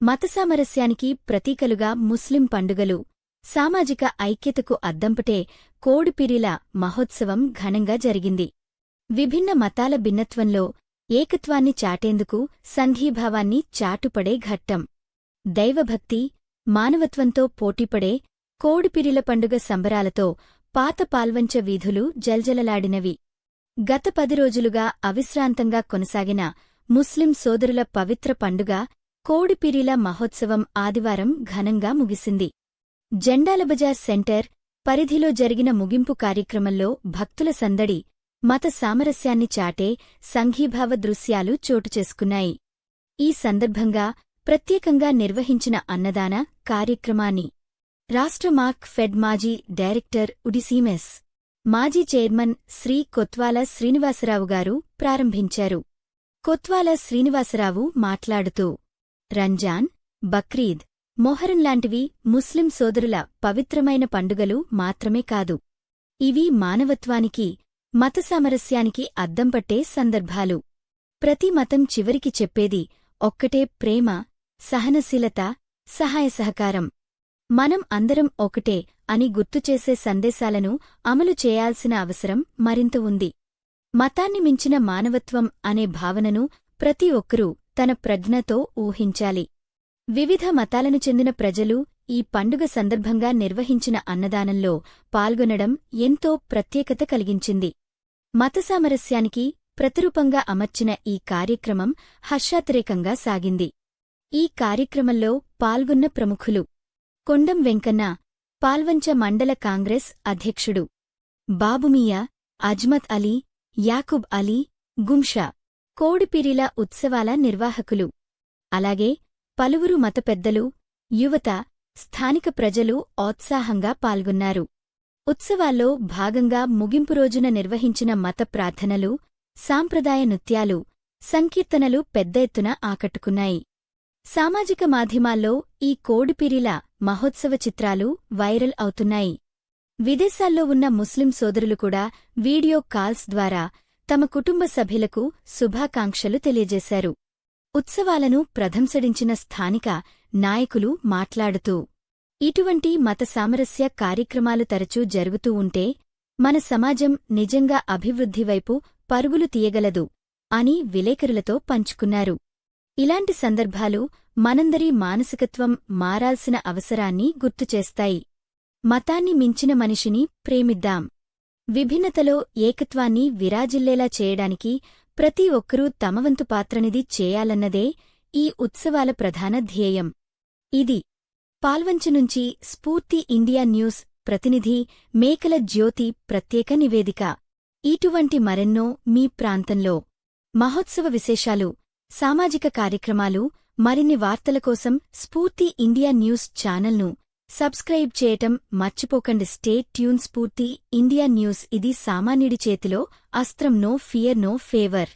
మతసామరస్యానికి ప్రతీకలుగా ముస్లిం పండుగలు సామాజిక ఐక్యతకు అద్దంపటే కోడిపిరిల మహోత్సవం ఘనంగా జరిగింది. విభిన్న మతాల భిన్నత్వంలో ఏకత్వాన్ని చాటేందుకు సంఘీభావాన్ని చాటుపడే ఘట్టం. దైవభక్తి మానవత్వంతో పోటీపడే కోడిపిరిల పండుగ సంబరాలతో పాత పాల్వంచ వీధులు జల్జలలాడినవి. గత పది రోజులుగా అవిశ్రాంతంగా కొనసాగిన ముస్లిం సోదరుల పవిత్ర పండుగ కోడిపిరిల మహోత్సవం ఆదివారం ఘనంగా ముగిసింది. జెండాలబజార్ సెంటర్ పరిధిలో జరిగిన ముగింపు కార్యక్రమంలో భక్తుల సందడి మత సామరస్యాన్ని చాటే సంఘీభావ దృశ్యాలు చోటుచేసుకున్నాయి ఈ సందర్భంగా ప్రత్యేకంగా నిర్వహించిన అన్నదాన కార్యక్రమాన్ని రాష్ట్ర మార్క్ ఫెడ్ మాజీ డైరెక్టర్ ఉడిసీమెస్ మాజీ చైర్మన్ శ్రీ కొత్వాల శ్రీనివాసరావు గారు ప్రారంభించారు. కొత్వాల శ్రీనివాసరావు మాట్లాడుతూ రంజాన్ బక్రీద్ మొహరం లాంటివి ముస్లిం సోదరుల పవిత్రమైన పండుగలు మాత్రమే కాదు. ఇవి మానవత్వానికి మత సామరస్యానికి అద్దం పట్టే సందర్భాలు. ప్రతి మతం చివరికి చెప్పేది ఒక్కటే ప్రేమ సహనశీలత సహాయ సహకారం. మనం అందరం ఒకటే అని గుర్తుచేసే సందేశాలను అమలు చేయాల్సిన అవసరం మరింత ఉంది. మతాన్ని మించిన మానవత్వం అనే భావనను ప్రతి ఒక్కరూ తన ప్రజ్ఞతో ఊహించాలి. వివిధ మతాలను చెందిన ప్రజలు ఈ పండుగ సందర్భంగా నిర్వహించిన అన్నదానంలో పాల్గొనడం ఎంతో ప్రత్యేకత కలిగించింది. మత సామరస్యానికి ప్రతిరూపంగా అమర్చిన ఈ కార్యక్రమం హర్షాతిరేకంగా సాగింది. ఈ కార్యక్రమంలో పాల్గొన్న ప్రముఖులు కొండం వెంకన్న పాల్వంచ మండల కాంగ్రెస్ అధ్యక్షుడు బాబుమియా అజ్మత్ అలీ యాకుబ్ అలీ గుంషా కోడిపిరిల ఉత్సవాల నిర్వాహకులు. అలాగే పలువురు మత పెద్దలు యువత స్థానిక ప్రజలు ఔత్సాహంగా పాల్గొన్నారు. ఉత్సవాల్లో భాగంగా ముగింపు రోజున నిర్వహించిన మత ప్రార్థనలు సాంప్రదాయ నృత్యాలు సంకీర్తనలు పెద్ద ఎత్తున ఆకట్టుకున్నాయి. సామాజిక మాధ్యమాల్లో ఈ కోడిపిరిల మహోత్సవ చిత్రాలు వైరల్ అవుతున్నాయి. విదేశాల్లో ఉన్న ముస్లిం సోదరులు కూడా వీడియో కాల్స్ ద్వారా తమ కుటుంబ సభ్యులకు శుభాకాంక్షలు తెలియజేశారు. ఉత్సవాలను ప్రధంసడించిన స్థానిక నాయకులు మాట్లాడుతూ ఇటువంటి మత సామరస్య కార్యక్రమాలు తరచూ జరుగుతూ ఉంటే మన సమాజం నిజంగా అభివృద్ధివైపు పరుగులు తీయగలదు అని విలేకరులతో పంచుకున్నారు. ఇలాంటి సందర్భాలు మనందరి మానసికత్వం మారాల్సిన అవసరాన్ని గుర్తుచేస్తాయి. మతాన్ని మించిన మనిషిని ప్రేమిద్దాం. విభిన్నతలో ఏకత్వాన్ని విరాజిల్లేలా చేయడానికి ప్రతి ఒక్కరూ తమవంతు పాత్రనిది చేయాలన్నదే ఈ ఉత్సవాల ప్రధాన ధ్యేయం. ఇది పాల్వంచ నుంచి స్ఫూర్తి ఇండియా న్యూస్ ప్రతినిధి మేకల జ్యోతి ప్రత్యేక నివేదిక. ఇటువంటి మరెన్నో మీ ప్రాంతంలో మహోత్సవ విశేషాలు సామాజిక కార్యక్రమాలు మరిన్ని వార్తల కోసం స్ఫూర్తి ఇండియా న్యూస్ ఛానల్ను సబ్స్క్రైబ్ చేయటం మర్చిపోకండి. Stay tuned Spoorthi. India news ఇది సామాన్యుడి చేతిలో అస్త్రం. No fear no favour.